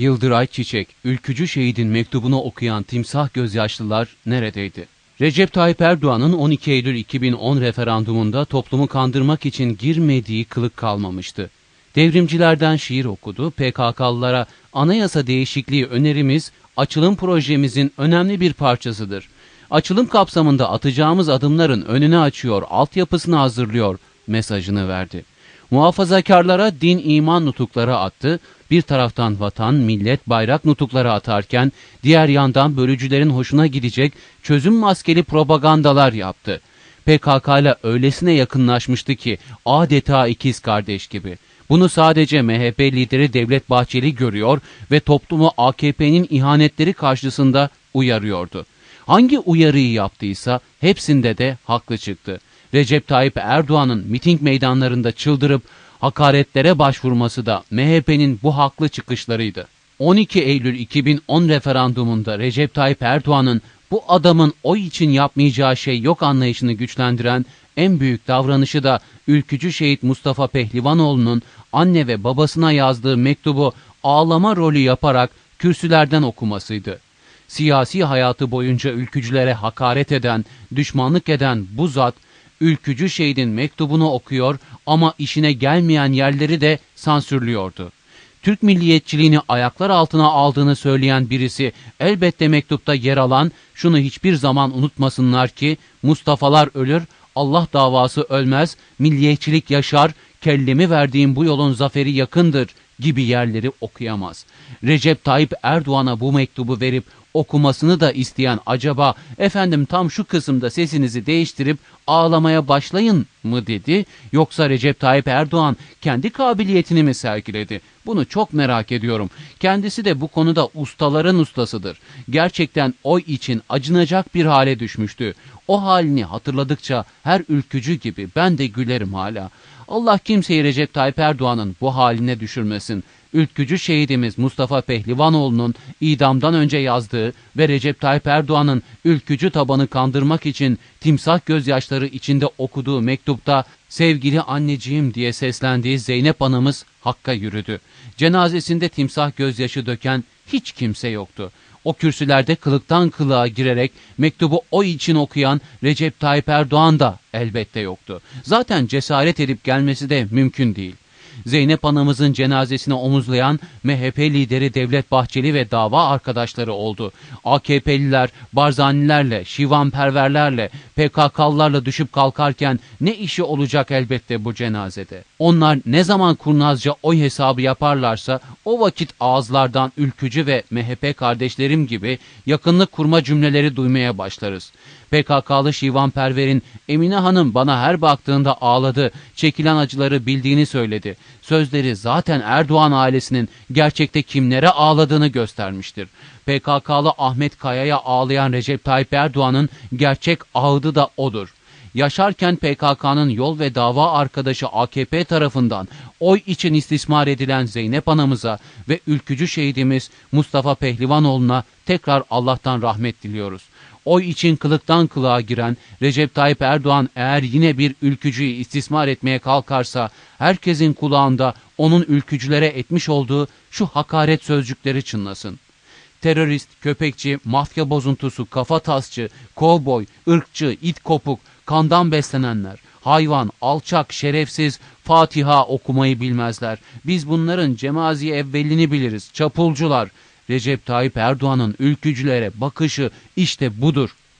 Yıldıray Çiçek, ülkücü şehidin mektubunu okuyan timsah gözyaşlılar neredeydi? Recep Tayyip Erdoğan'ın 12 Eylül 2010 referandumunda toplumu kandırmak için girmediği kılık kalmamıştı. Devrimcilerden şiir okudu, PKK'lılara anayasa değişikliği önerimiz açılım projemizin önemli bir parçasıdır. Açılım kapsamında atacağımız adımların önünü açıyor, altyapısını hazırlıyor mesajını verdi. Muhafazakarlara din iman nutukları attı, bir taraftan vatan, millet, bayrak nutukları atarken diğer yandan bölücülerin hoşuna gidecek çözüm maskeli propagandalar yaptı. PKK ile öylesine yakınlaşmıştı ki adeta ikiz kardeş gibi. Bunu sadece MHP lideri Devlet Bahçeli görüyor ve toplumu AKP'nin ihanetleri karşısında uyarıyordu. Hangi uyarıyı yaptıysa hepsinde de haklı çıktı. Recep Tayyip Erdoğan'ın miting meydanlarında çıldırıp hakaretlere başvurması da MHP'nin bu haklı çıkışlarıydı. 12 Eylül 2010 referandumunda Recep Tayyip Erdoğan'ın bu adamın oy için yapmayacağı şey yok anlayışını güçlendiren en büyük davranışı da ülkücü şehit Mustafa Pehlivanoğlu'nun anne ve babasına yazdığı mektubu ağlama rolü yaparak kürsülerden okumasıydı. Siyasi hayatı boyunca ülkücülere hakaret eden, düşmanlık eden bu zat, ülkücü şehidin mektubunu okuyor ama işine gelmeyen yerleri de sansürlüyordu. Türk milliyetçiliğini ayaklar altına aldığını söyleyen birisi elbette mektupta yer alan şunu hiçbir zaman unutmasınlar ki Mustafa'lar ölür, Allah davası ölmez, milliyetçilik yaşar, kellemi verdiğim bu yolun zaferi yakındır gibi yerleri okuyamaz. Recep Tayyip Erdoğan'a bu mektubu verip okumasını da isteyen acaba efendim tam şu kısımda sesinizi değiştirip ağlamaya başlayın mı dedi yoksa Recep Tayyip Erdoğan kendi kabiliyetini mi sergiledi? Bunu çok merak ediyorum. Kendisi de bu konuda ustaların ustasıdır. Gerçekten oy için acınacak bir hale düşmüştü. O halini hatırladıkça her ülkücü gibi ben de gülerim hala. Allah kimseyi Recep Tayyip Erdoğan'ın bu haline düşürmesin. Ülkücü şehidimiz Mustafa Pehlivanoğlu'nun idamdan önce yazdığı ve Recep Tayyip Erdoğan'ın ülkücü tabanı kandırmak için timsah gözyaşları içinde okuduğu mektupta sevgili anneciğim diye seslendiği Zeynep anamız Hakk'a yürüdü. Cenazesinde timsah gözyaşı döken hiç kimse yoktu. O kürsülerde kılıktan kılığa girerek mektubu o için okuyan Recep Tayyip Erdoğan da elbette yoktu. Zaten cesaret edip gelmesi de mümkün değil. Zeynep anamızın cenazesini omuzlayan MHP lideri Devlet Bahçeli ve dava arkadaşları oldu. AKP'liler, Barzanilerle, Şivanperverlerle, PKK'lılarla düşüp kalkarken ne işi olacak elbette bu cenazede. Onlar ne zaman kurnazca oy hesabı yaparlarsa o vakit ağızlardan ülkücü ve MHP kardeşlerim gibi yakınlık kurma cümleleri duymaya başlarız. PKK'lı Şivan Perver'in Emine Hanım bana her baktığında ağladı, çekilen acıları bildiğini söyledi. Sözleri zaten Erdoğan ailesinin gerçekte kimlere ağladığını göstermiştir. PKK'lı Ahmet Kaya'ya ağlayan Recep Tayyip Erdoğan'ın gerçek ağıdı da odur. Yaşarken PKK'nın yol ve dava arkadaşı AKP tarafından oy için istismar edilen Zeynep anamıza ve ülkücü şehidimiz Mustafa Pehlivanoğlu'na tekrar Allah'tan rahmet diliyoruz. Oy için kılıktan kılığa giren Recep Tayyip Erdoğan eğer yine bir ülkücüyü istismar etmeye kalkarsa herkesin kulağında onun ülkücülere etmiş olduğu şu hakaret sözcükleri çınlasın. Terörist, köpekçi, mafya bozuntusu, kafa tasçı, kovboy, ırkçı, it kopuk, kandan beslenenler, hayvan, alçak, şerefsiz, Fatiha okumayı bilmezler. Biz bunların cemazi evvelini biliriz, çapulcular. Recep Tayyip Erdoğan'ın ülkücülere bakışı işte budur.